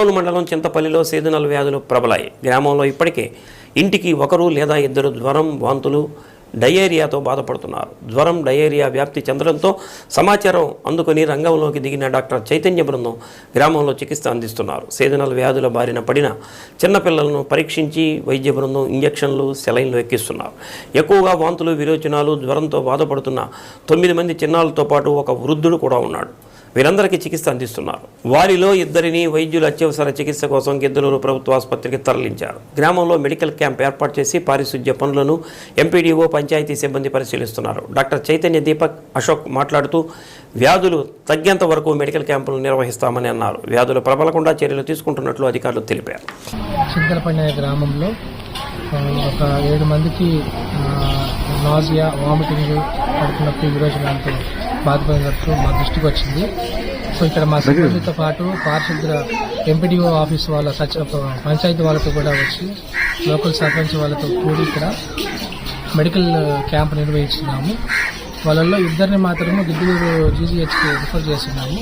మునుగోలు మండలం చింతపల్లిలో సీజనల్ వ్యాధులు ప్రబలాయి. గ్రామంలో ఇప్పటికే ఇంటికి ఒకరు లేదా ఇద్దరు జ్వరం వాంతులు డయేరియాతో బాధపడుతున్నారు. జ్వరం డయేరియా వ్యాప్తి చెందడంతో సమాచారం అందుకొని రంగంలోకి దిగిన డాక్టర్ చైతన్య బృందం గ్రామంలో చికిత్స అందిస్తున్నారు. సీజనల్ వ్యాధుల బారిన పడిన చిన్నపిల్లలను పరీక్షించి వైద్య బృందం ఇంజక్షన్లు సెలైన్లు ఎక్కిస్తున్నారు. ఎక్కువగా వాంతులు విరోచనాలు జ్వరంతో బాధపడుతున్న తొమ్మిది మంది చిన్నాలతో పాటు ఒక వృద్ధుడు కూడా ఉన్నాడు. వీరందరికీ చికిత్స అందిస్తున్నారు. వారిలో ఇద్దరిని వైద్యులు అత్యవసర చికిత్స కోసం గిద్దలూరు ప్రభుత్వ ఆసుపత్రికి తరలించారు. గ్రామంలో మెడికల్ క్యాంప్ ఏర్పాటు చేసి పారిశుధ్య పనులను ఎంపీడీఓ పంచాయతీ సిబ్బంది పరిశీలిస్తున్నారు. డాక్టర్ చైతన్య దీపక్ అశోక్ మాట్లాడుతూ వ్యాధులు తగ్గేంత వరకు మెడికల్ క్యాంపులు నిర్వహిస్తామని అన్నారు. వ్యాధులు ప్రబలకుండా చర్యలు తీసుకుంటున్నట్లు అధికారులు తెలిపారు. చింతలపల్లి గ్రామంలో ఒక ఏడు మందికి నాజియా వామిటింగ్ పడుతున్నప్పుడు ఈరోజు దాంతో బాధపడినట్టు మా దృష్టికి వచ్చింది. సో ఇక్కడ మా సిబ్బందితో పాటు పారిశుద్ధ్య ఎంపీడీఓ ఆఫీస్ వాళ్ళ సచ పంచాయతీ వాళ్ళతో కూడా వచ్చి లోకల్ సర్పంచ్ వాళ్ళతో కూడి ఇక్కడ మెడికల్ క్యాంప్ నిర్వహిస్తున్నాము. వాళ్ళల్లో ఇద్దరిని మాత్రమే గిద్దలూరు జీజీహెచ్కి రిఫర్ చేస్తున్నాము.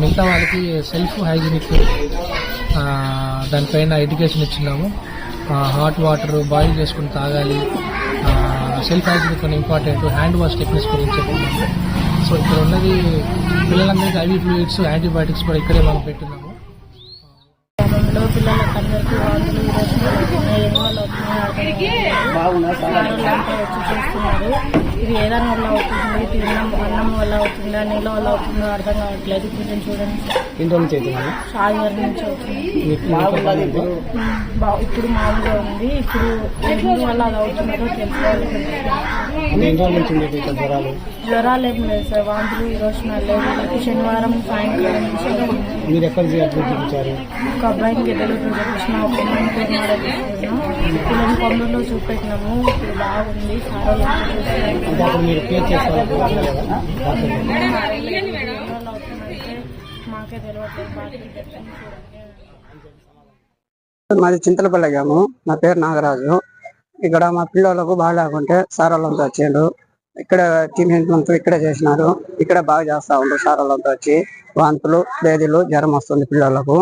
మిగతా వాళ్ళకి సెల్ఫ్ హైజీనిక్ దానిపైన ఎడ్యుకేషన్ ఇచ్చినాము హాట్ వాటర్ బాయిల్ చేసుకుని తాగాలి. సెల్ఫ్ హైజీనిక్ అని ఇంపార్టెంట్ హ్యాండ్ వాష్ టెక్నిక్స్ గురించి చెప్తున్నాము సో ఇక్కడ ఉన్నది పిల్లలందరికీ ఐవీ ఫ్లూయిడ్స్ యాంటీబయాటిక్స్ కూడా ఇక్కడే మనం పెట్టున్నాము. పిల్లలు అందరికీ వాంతులు విరోచనాలు అవుతున్నాయి వచ్చి చూస్తున్నారు ఇది ఏ దాని వల్ల అవుతుంది తిన్నం అన్నం వల్ల అవుతుందా నీళ్ళ వల్ల అవుతుందో అర్థం కావట్లేదు కొంచెం చూడండి ఎన్ని రోజులు నుంచి అవుతుంది ఇప్పుడు మామూలుగా ఉంది ఇప్పుడు ఎందుకు వల్ల అది అవుతుందో తెలుసుకోవాలి ఇక్కడ జ్వరాలు జ్వరాలు ఏం లేదు సార్ వాంతులు విరోచనాలు లేదు శనివారం సాయంకాలం నుంచి మీరు ఎక్కడ చూపించారు కృష్ణ అబ్బాయిని గడ్డలు పిల్లలు కొండలో చూపెట్టినాము ఇప్పుడు బాగుంది మాకే తెలియట్లేదు మాది చింతలపల్లి గ్రామం. నా పేరు నాగరాజు. ఇక్కడ మా పిల్లలకు బాగాలేకుంటే సార్ వాళ్ళంతా వచ్చిండ్రు ఇక్కడ ట్రీట్మెంట్ ఇక్కడే చేసినారు. ఇక్కడ బాగా చేస్తా ఉండ్రు సార్ వచ్చి. వాంతులు బేదీలు జ్వరం వస్తుంది పిల్లలకు.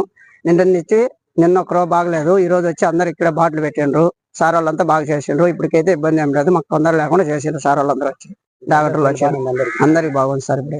నిన్న నుంచి నిన్న ఒక రోజు బాగలేదు. ఈ రోజు వచ్చి అందరు ఇక్కడ బాటిల్ పెట్టిండ్రు. సార్ వాళ్ళంతా బాగా చేసిండ్రు. ఇప్పటికైతే ఇబ్బంది ఏం లేదు. మాకు తొందర లేకుండా చేసిండ్రు సార్ వాళ్ళందరూ వచ్చి. డాక్టర్లు వచ్చారు. అందరికి బాగుంది సార్ ఇప్పుడు.